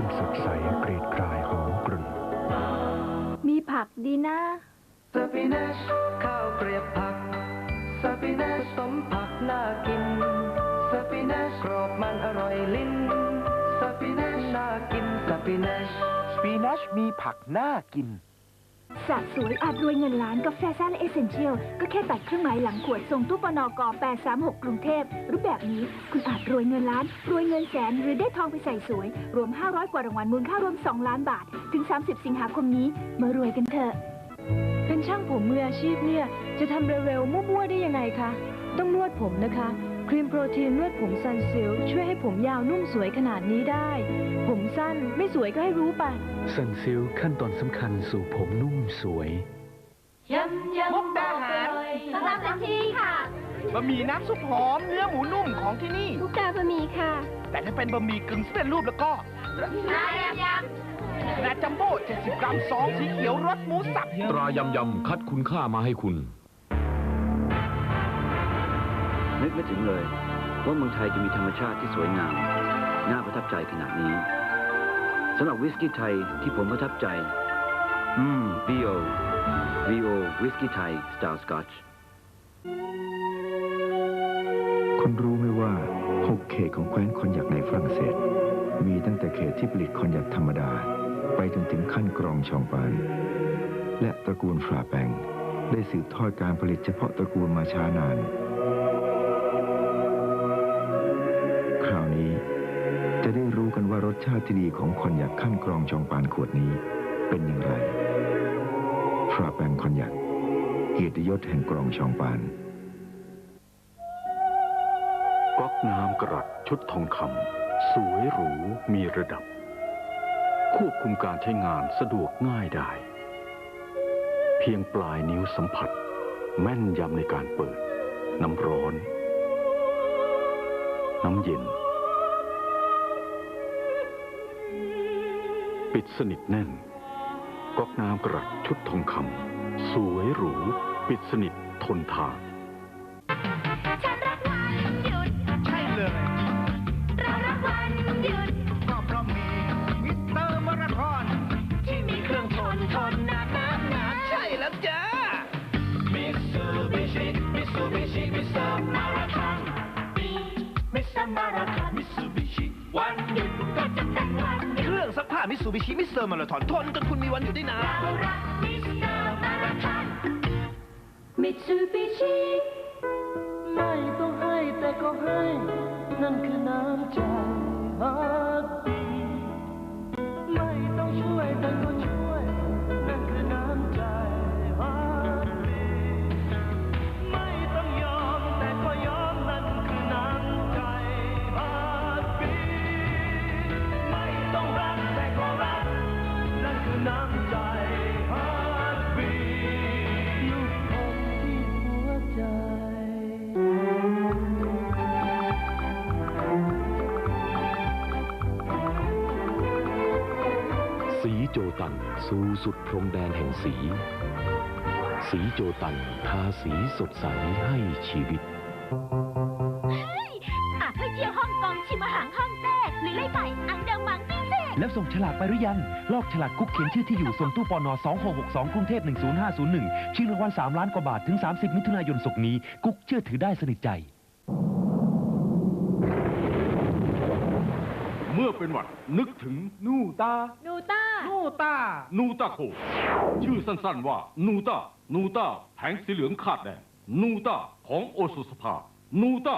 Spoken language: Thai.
ุณสดใสกรีดกรายหอมกลุ่น มีผักดีนะ สปินัชข้าวเกรียบผัก สปินัชสมผักน่ากิน สปินัชกรอบมันอร่อยลิ้น สปินัชน่ากิน สปินัชสปินัชมีผักน่ากิน สะสวยอาจรวยเงินล้านกาแฟซ่าและเอเซนเชียล ก็แค่ตัดเครื่องหมายหลังขวดส่งตู้ปนก836 กรุงเทพ รูปแบบนี้คุณอาจรวยเงินล้าน รวยเงินแสน หรือได้ทองไปใส่สวย รวม 500 กว่ารางวัลมูลค่ารวม 2 ล้านบาท ถึง 30 สิงหาคมนี้ มารวยกันเถอะ เป็นช่างผมมืออาชีพเนี่ย จะทำเร็วๆมั่วๆได้ยังไงคะ ต้องนวดผมนะคะ ครีมโปรตีนนวดผมซันซิลช่วยให้ผมยาวนุ่มสวยขนาดนี้ได้ ผมสั้นไม่สวยก็ให้รู้ไปสันซิลขั้นตอนสำคัญสู่ผมนุ่มสวยมุกดาหารต้อนรับเต็มที่ค่ะบะหมี่น้ำซุปหอมเนื้อหมูนุ่มของที่นี่ลูกดาบะหมี่ค่ะ แต่ถ้าเป็นบะหมี่กึ่งสำเร็จรูปแล้วก็นายยำยนาจัมโบ้70 กรัมซองสีเขียวรสหมูสับตรายำยำคัดคุณค่ามาให้คุณ นึกไม่ถึงเลย ว่าเมืองไทยจะมีธรรมชาติที่สวยงาม น่าประทับใจขนาดนี้สำหรับวิสกี้ไทยที่ผมประทับใจ อืม VO VO วิสกี้ไทยสไตล์สกอตช์คุณรู้ไหมว่า 6 เขตของแคว้นคอนยักในฝรั่งเศส มีตั้งแต่เขตที่ผลิตคอนยักธรรมดา ไปจนถึงขั้นกรองชองปาน และตระกูลฟราแปงได้สืบทอดการผลิตเฉพาะตระกูลมาช้านาน รู้กันว่ารสชาติที่ดีของคอนยักขั้นกรองชองปานขวดนี้เป็นอย่างไรฟราแปงคอนยักเกียรติยศแห่งกรองชองปานก๊อกน้ำกระดชุดทองคำสวยหรูมีระดับ ควบคุมการใช้งานสะดวกง่ายได้ เพียงปลายนิ้วสัมผัส แม่นยำในการเปิด น้ำร้อน น้ำเย็น ปิดสนิทแน่น ก๊อกน้ำกระดชุดทองคำสวยหรู ปิดสนิททนทานฉันรักวันหยุดใช่เลยเรารักวันหยุดก็เพราะมีมิสเตอร์มาราธอนที่มีเครื่องทนทนนานนานนานใช่แล้วจ้ามิตซูบิชิมิตซูบิชิมิสเตอร์มาราธอนมิสเตอร์มาราธอนมิตซูบิชิวันหยุดก็จะเป็างซักผ้ามิสูบิชิมิสเตอร์มาราธอนทนจนคุณมีวันอยู่ได้นานเรารักมิสเตอร์มาราธอนมิตซูบิชิไม่ต้องให้แต่ก็ให้ นั่นคือน้ำใจมากดี สีโจตันสู่สุดพรมแดนแห่งสี สีโจตันทาสีสดใสให้ชีวิตอาจให้เที่ยวฮ่องกงชิมอาหารฮ่องเต้หรือไล่ไปอังเดอร์มังพิเศษแล้วส่งฉลากไปหรือยัง ลอกฉลากกุ๊กเขียนชื่อที่อยู่ส่งตู้ปอนอ2662 กรุงเทพ10501 ชิงรางวัล3ล้านกว่าบาทถึง 30 มิถุนายนศกนี้ กุ๊กเชื่อถือได้สนิทใจ มื่อเป็นหวัดนึกถึงนูตา นูต้า นูตา นูตาโค ชื่อสั้นๆว่า นูตา นูตาแผงสีเหลืองขาดแดง นูตาของโอสุสภา นูตา